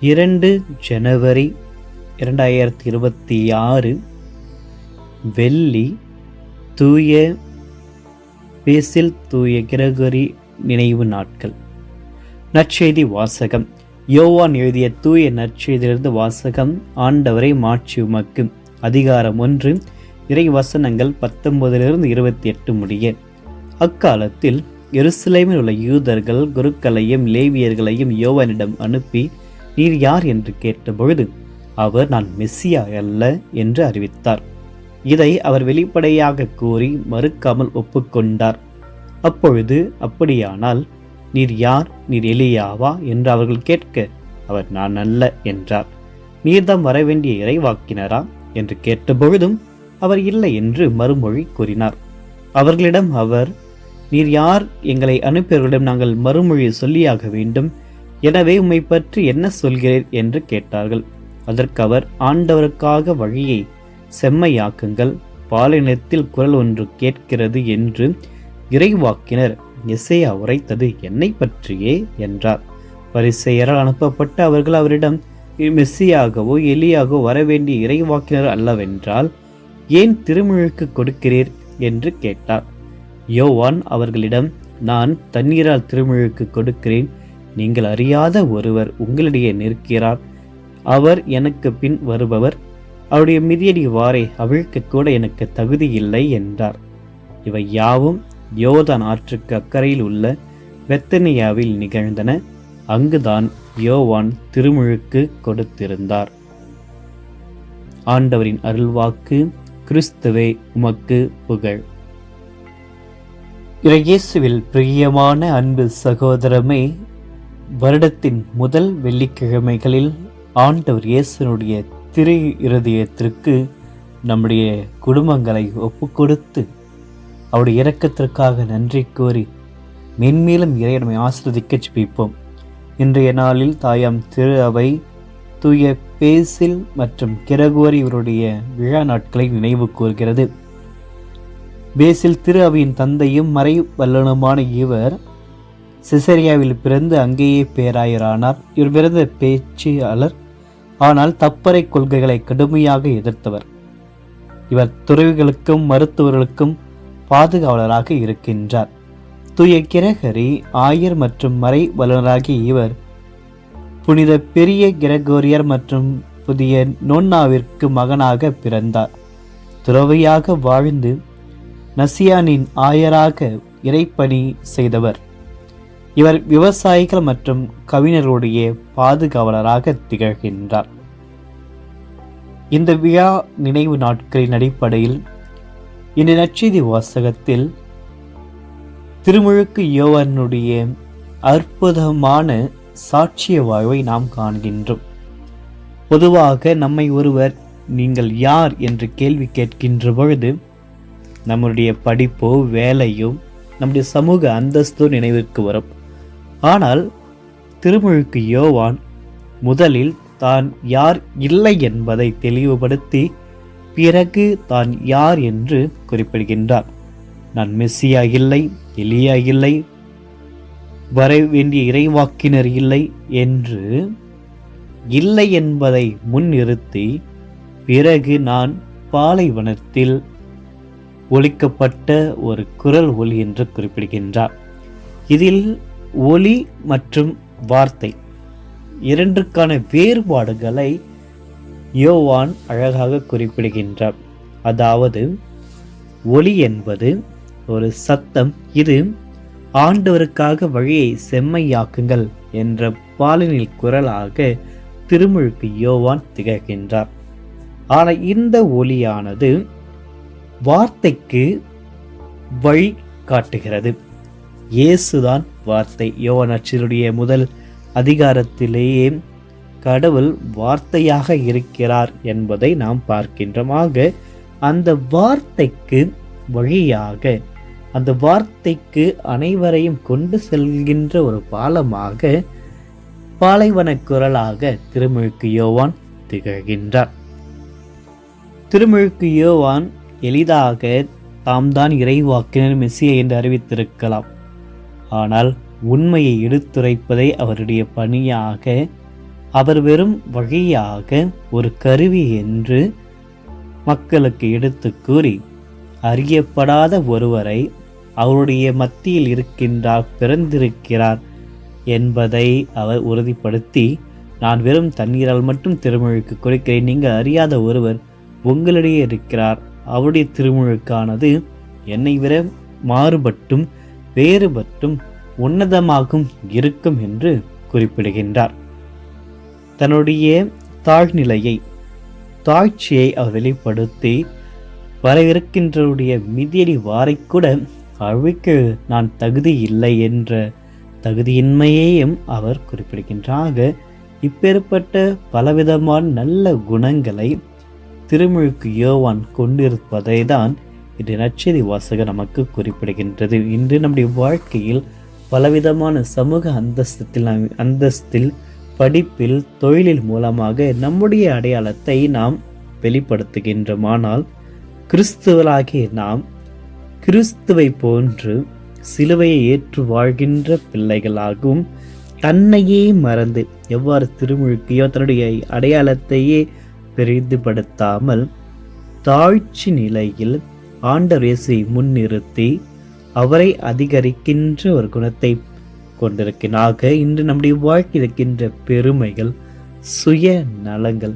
இரண்டு ஜனவரி இரண்டாயிரத்தி இருபத்தி ஆறு வெள்ளி தூய பேசில் தூய கிரகரி நினைவு நாட்கள். நற்செய்தி வாசகம். யோவான் எழுதிய தூய நற்செய்தியிலிருந்து வாசகம் ஆண்டவரை மாற்றி உமக்கு. அதிகாரம் ஒன்று இறை வசனங்கள் பத்தொன்பதிலிருந்து இருபத்தி எட்டு முடிய. அக்காலத்தில் எருசலேமில் உள்ள யூதர்கள் குருக்களையும் லேவியர்களையும் யோவானிடம் அனுப்பி நீர் யார் என்று கேட்டபொழுது அவர் நான் மெஸ்ஸியா அல்ல என்று அறிவித்தார். இதை அவர் வெளிப்படையாக கூறி மறுக்காமல் ஒப்புக்கொண்டார். அப்பொழுது அப்படியானால் நீர் யார்? நீர் எலியாவா? என்று அவர்கள் கேட்க அவர் நான் அல்ல என்றார். நீர்தாம் வரவேண்டிய இறைவாக்கினரா? என்று கேட்டபொழுதும் அவர் இல்லை என்று மறுமொழி கூறினார். அவர்களிடம் அவர் நீர் யார்? எங்களை அனுப்பியவர்களிடம் நாங்கள் மறுமொழி சொல்லியாக வேண்டும். எனவே உம்மை பற்றி என்ன சொல்கிறீர் என்று கேட்டார்கள். அதற்கு அவர் ஆண்டவருக்காக வழியை செம்மையாக்குங்கள். பாலினத்தில் குரல் ஒன்று கேட்கிறது என்று இறைவாக்கினர் இசையா உரைத்தது என்னை பற்றியே என்றார். பரிசெயரால் அனுப்பப்பட்ட அவர்கள் அவரிடம் மெஸ்ஸியாகவோ எலியாகவோ வரவேண்டிய இறைவாக்கினர் அல்லவென்றால் ஏன் திருமுழுக்கு கொடுக்கிறீர்? என்று கேட்டார். யோவான் அவர்களிடம் நான் தண்ணீரால் திருமுழுக்கு கொடுக்கிறேன். நீங்கள் அறியாத ஒருவர் உங்களிடையே நிற்கிறார். அவர் எனக்கு பின் வருபவர். அவருடைய மிதியடி வாரை அவிழ்க்க கூட எனக்கு தகுதி இல்லை என்றார். இவை யாவும் யோதான் ஆற்றுக்கு அக்கறையில் உள்ள வெத்தனியாவில் நிகழ்ந்தன. அங்குதான் யோவான் திருமுழுக்கு கொடுத்திருந்தார். ஆண்டவரின் அருள்வாக்கு கிறிஸ்துவே உமக்கு புகழ். இறையேசுவில் பிரியமான அன்பு சகோதரமே வருடத்தின் முதல் வெள்ளிக்கிழமைகளில் ஆண்டவர் இயேசுனுடைய திரை இருதயத்திற்கு நம்முடைய குடும்பங்களை ஒப்புக்கொடுத்து அவருடைய இரக்கத்திற்காக நன்றி கூறி மென்மேலும் இறையடமை ஆசிரதிக்க ஜெபிப்போம். இன்றைய நாளில் தாயாம் திரு அவை தூய பேசில் மற்றும் கிரகோரி இவருடைய விழா நாட்களை நினைவு கூர்கிறது. பேசில் திரு அவையின் தந்தையும் மறை வல்லனுமான இவர் சிசரியாவில் பிறந்து அங்கேயே பேராயரானார். இவர் பிறந்த பேச்சியாளர் ஆனால் தப்பறை கொள்கைகளை கடுமையாக எதிர்த்தவர். இவர் துறவிகளுக்கும் மருத்துவர்களுக்கும் பாதுகாவலராக இருக்கின்றார். தூய கிரகரி ஆயர் மற்றும் மறை வல்லுநராகிய இவர் புனித பெரிய கிரகோரியர் மற்றும் புதிய நோன்னாவிற்கு மகனாக பிறந்தார். துறவியாக வாழ்ந்து நசியானின் ஆயராக இறைப்பணி செய்தவர். இவர் விவசாயிகள் மற்றும் கவிஞர்களுடைய பாதுகாவலராக திகழ்கின்றார். இந்த விழா நினைவு நாட்களின் அடிப்படையில் இந்த நச்செய்தி வாசகத்தில் திருமுழுக்கு யோவனுடைய அற்புதமான சாட்சிய வாழ்வை நாம் காண்கின்றோம். பொதுவாக நம்மை ஒருவர் நீங்கள் யார்? என்று கேள்வி கேட்கின்ற பொழுது நம்முடைய படிப்போ வேலையோ நம்முடைய சமூக அந்தஸ்தோ நினைவிற்கு வரும். ஆனால் திருமுழுக்கு யோவான் முதலில் தான் யார் இல்லை என்பதை தெளிவுபடுத்தி பிறகு தான் யார் என்று குறிப்பிடுகின்றார். நான் மெஸ்ஸியா இல்லை எலியா இல்லை வர வேண்டிய இறைவாக்கினர் இல்லை என்று இல்லை என்பதை முன்னிறுத்தி பிறகு நான் பாலைவனத்தில் ஒழிக்கப்பட்ட ஒரு குரல் ஒலி என்று குறிப்பிடுகின்றார். இதில் ஒலி மற்றும் வார்த்தை. இரண்டுக்கான வேறுபாடுகளை யோவான் அழகாக குறிப்பிடுகின்றார். அதாவது ஒலி என்பது ஒரு சத்தம் இது ஆண்டவருக்காக வழியை செம்மையாக்குங்கள் என்ற பாலினில் குரலாக திருமுழுக்கு யோவான் திகழ்கின்றார். ஆனால் இந்த ஒலியானது வார்த்தைக்கு வழி காட்டுகிறது. இயேசுதான் வார்த்தை யோவனச்சினுடைய முதல் அதிகாரத்திலேயே கடவுள் வார்த்தையாக இருக்கிறார் என்பதை நாம் பார்க்கின்றோம். ஆக அந்த வார்த்தைக்கு வழியாக அந்த வார்த்தைக்கு அனைவரையும் கொண்டு செல்கின்ற ஒரு பாலமாக பாலைவன குரலாக திருமுழுக்கு யோவான் திகழ்கின்றார். திருமுழுக்கு யோவான் எளிதாக தாம் தான் இறைவாக்கினர் மெஸ்ஸியை என்று அறிவித்திருக்கலாம். ஆனால் உண்மையை எடுத்துரைப்பதை அவருடைய பணியாக அவர் வெறும் வகையாக ஒரு கருவி என்று மக்களுக்கு எடுத்து கூறி அறியப்படாத ஒருவரை அவருடைய மத்தியில் இருக்கின்றார் பிறந்திருக்கிறார் என்பதை அவர் உறுதிப்படுத்தி நான் வெறும் தண்ணீரால் மட்டும் திருமுழுக்கு குறைக்கிறேன் நீங்கள் அறியாத ஒருவர் உங்களிடையே இருக்கிறார் அவருடைய திருமுழுக்கானது என்னை விட மாறுபட்டும் வேறுபட்டும் உன்னதமாகவும் இருக்கும் என்று குறிப்பிடுகின்றார். தன்னுடைய தாழ்நிலையை தாழ்ச்சியை அவர் வெளிப்படுத்தி வரவிருக்கின்றவருடைய மிதியடி வாரை கூட அழிக்க நான் தகுதி இல்லை என்ற தகுதியின்மையையும் அவர் குறிப்பிடுகின்றாக. இப்பேற்பட்ட பலவிதமான நல்ல குணங்களை திருமுழுக்கு யோவான் கொண்டிருப்பதை தான் இன்று நச்செய்தி வாசகம் நமக்கு குறிப்பிடுகின்றது. இன்று நம்முடைய வாழ்க்கையில் பலவிதமான சமூக அந்தஸ்தத்தில் அந்தஸ்தில் படிப்பில் தொழிலில் மூலமாக நம்முடைய அடையாளத்தை நாம் வெளிப்படுத்துகின்றோமானால் கிறிஸ்துவலாகிய நாம் கிறிஸ்துவை போன்று சிலுவையை ஏற்று வாழ்கின்ற பிள்ளைகளாகவும் தன்னையே மறந்து எவ்வாறு திருமுழுக்கையோ தன்னுடைய அடையாளத்தையே பெரிதுபடுத்தாமல் தாழ்ச்சி நிலையில் ஆண்டவர் இயேசுவை முன்னிறுத்தி அவரை அதிகரிக்கின்ற ஒரு குணத்தை கொண்டிருக்கிறாக இன்று நம்முடைய வாழ்க்கை இருக்கின்ற பெருமைகள் சுய நலங்கள்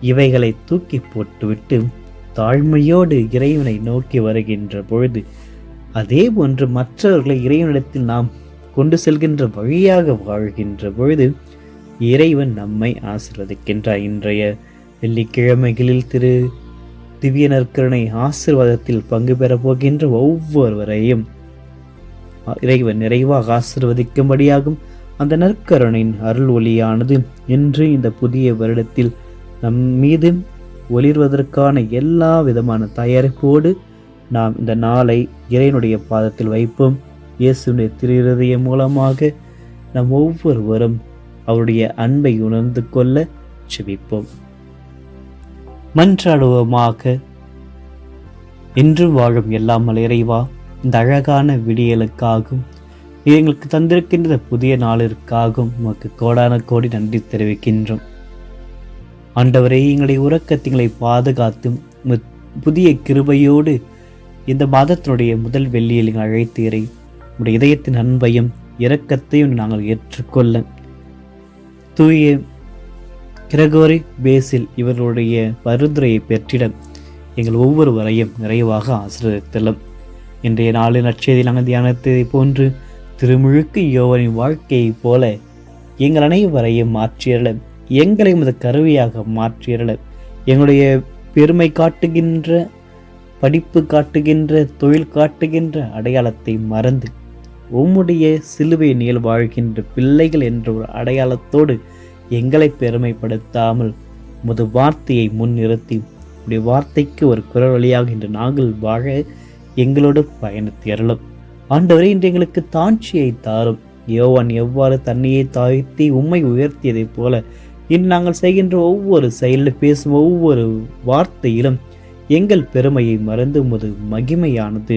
இவைகளை தூக்கி போட்டுவிட்டு தாழ்மையோடு இறைவனை நோக்கி வருகின்ற பொழுது அதே போன்று மற்றவர்களை இறைவனிடத்தில் நாம் கொண்டு செல்கின்ற வழியாக வாழ்கின்ற பொழுது இறைவன் நம்மை ஆசிர்வதிக்கின்றார். இன்றைய வெள்ளிக்கிழமைகளில் திரு திவ்ய நற்கருணை ஆசிர்வாதத்தில் பங்கு பெறப் போகின்ற ஒவ்வொருவரையும் இறைவன் நிறைவாக ஆசிர்வதிக்கும்படியாகும். அந்த நற்கருணையின் அருள் ஒளியானது இன்று இந்த புதிய வருடத்தில் நம் மீது ஒளிர்வதற்கான எல்லா விதமான தயாரிப்போடு நாம் இந்த நாளை இறைவனுடைய பாதத்தில் வைப்போம். இயேசுடைய திருதயம் மூலமாக நம் ஒவ்வொருவரும் அவருடைய அன்பை உணர்ந்து கொள்ள செபிப்போம். மன்றாடுவோமாக இன்று வாழும் எல்லாமல் இறைவா இந்த அழகான விடியலுக்காகவும் எங்களுக்கு தந்திருக்கின்ற புதிய நாளிற்காகவும் உமக்கு கோடான கோடி நன்றி தெரிவிக்கின்றோம். ஆண்டவரே எங்களுடைய உறக்கத்திங்களை பாதுகாத்தும் புதிய கிருபையோடு இந்த மாதத்தினுடைய முதல் வெள்ளியில் அழைத்தீரை. உடைய இதயத்தின் அன்பையும் இரக்கத்தையும் நாங்கள் ஏற்றுக்கொள்ள தூய கிரகோரி பேசில் இவர்களுடைய பரிந்துரையை பெற்றிட எங்கள் ஒவ்வொருவரையும் நிறைவாக ஆசிரியத்திலும் இன்றைய நாளின் நற்செய்தி நாங்கள் தியானத்தை போன்று திருமுழுக்கு யோவனின் வாழ்க்கையைப் போல எங்கள் அனைவரையும் மாற்றியல எங்களை முத கருவியாக மாற்றியல எங்களுடைய பெருமை காட்டுகின்ற படிப்பு காட்டுகின்ற தொழில் காட்டுகின்ற அடையாளத்தை மறந்து உம்முடைய சிலுவை நீள் வாழ்கின்ற பிள்ளைகள் என்ற ஒரு அடையாளத்தோடு எங்களை பெருமைப்படுத்தாமல் முது வார்த்தையை முன்னிறுத்தி உடைய வார்த்தைக்கு ஒரு குரல் வழியாக இன்று நாங்கள் வாழ எங்களோடு பயணித்து அருளும். ஆண்டவரே இன்று எங்களுக்கு தாட்சியை தாரும். யோவான் எவ்வாறு தன்னையை தாழ்த்தி உண்மை உயர்த்தியதைப் போல இன்று நாங்கள் செய்கின்ற ஒவ்வொரு செயலில் பேசும் ஒவ்வொரு வார்த்தையிலும் எங்கள் பெருமையை மறந்து உமது மகிமையானது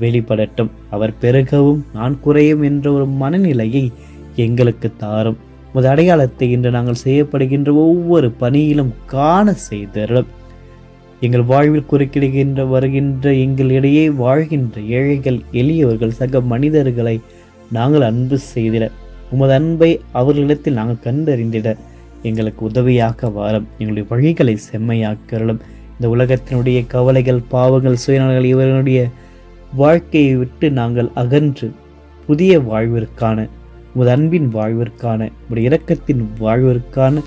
வெளிப்படட்டும். அவர் பெருகவும் நான் குறையும் என்ற ஒரு மனநிலையை எங்களுக்கு தாரும். உமது அடையாளத்தை இன்று நாங்கள் செய்யப்படுகின்ற ஒவ்வொரு பணியிலும் காண செய்தரும் எங்கள் வாழ்வில் குறுக்கிடுகின்ற வருகின்ற எங்களிடையே வாழ்கின்ற ஏழைகள் எளியவர்கள் சக மனிதர்களை நாங்கள் அன்பு செய்திட உமது அன்பை அவர்களிடத்தில் நாங்கள் கண்டறிந்திட எங்களுக்கு உதவியாக வாரம். எங்களுடைய வழிகளை செம்மையாக்கிறலும் இந்த உலகத்தினுடைய கவலைகள் பாவங்கள் சுயநலங்கள் இவர்களுடைய வாழ்க்கையை விட்டு நாங்கள் அகன்று புதிய வாழ்விற்கான உமது அன்பின் வாழ்விற்கான உடைய இரக்கத்தின் வாழ்விற்கான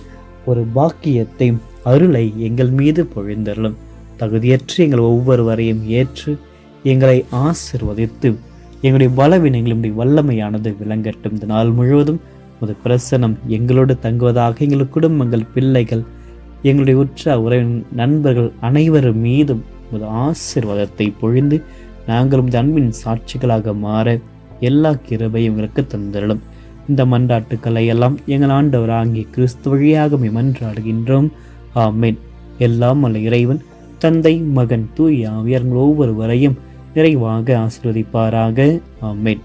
ஒரு பாக்கியத்தை அருளை எங்கள் மீது பொழிந்தருளும். தகுதியற்று எங்கள் ஒவ்வொருவரையும் ஏற்று எங்களை ஆசிர்வதித்து எங்களுடைய பலவீனங்களுடைய வல்லமையானது விளங்கட்டும். இந்த நாள் முழுவதும் உமது பிரசனம் எங்களோடு தங்குவதாக எங்கள் குடும்பங்கள் பிள்ளைகள் எங்களுடைய உற்ற உறவின் நண்பர்கள் அனைவரும் மீதும் உமது ஆசிர்வாதத்தை பொழிந்து நாங்களும் அன்பின் சாட்சிகளாக மாற எல்லா கிருபையும் எங்களுக்கு தந்திரலும் இந்த மன்றாட்டுக்களை எல்லாம் எங்கள் ஆண்டவர் ஆகிய கிறிஸ்து வழியாக மன்றாடுகின்றோம். ஆமேன். எல்லாம் அல்ல இறைவன் தந்தை மகன் தூய் ஆவியர்கள் ஒவ்வொருவரையும் நிறைவாக ஆசிர்வதிப்பாராக. ஆமேன்.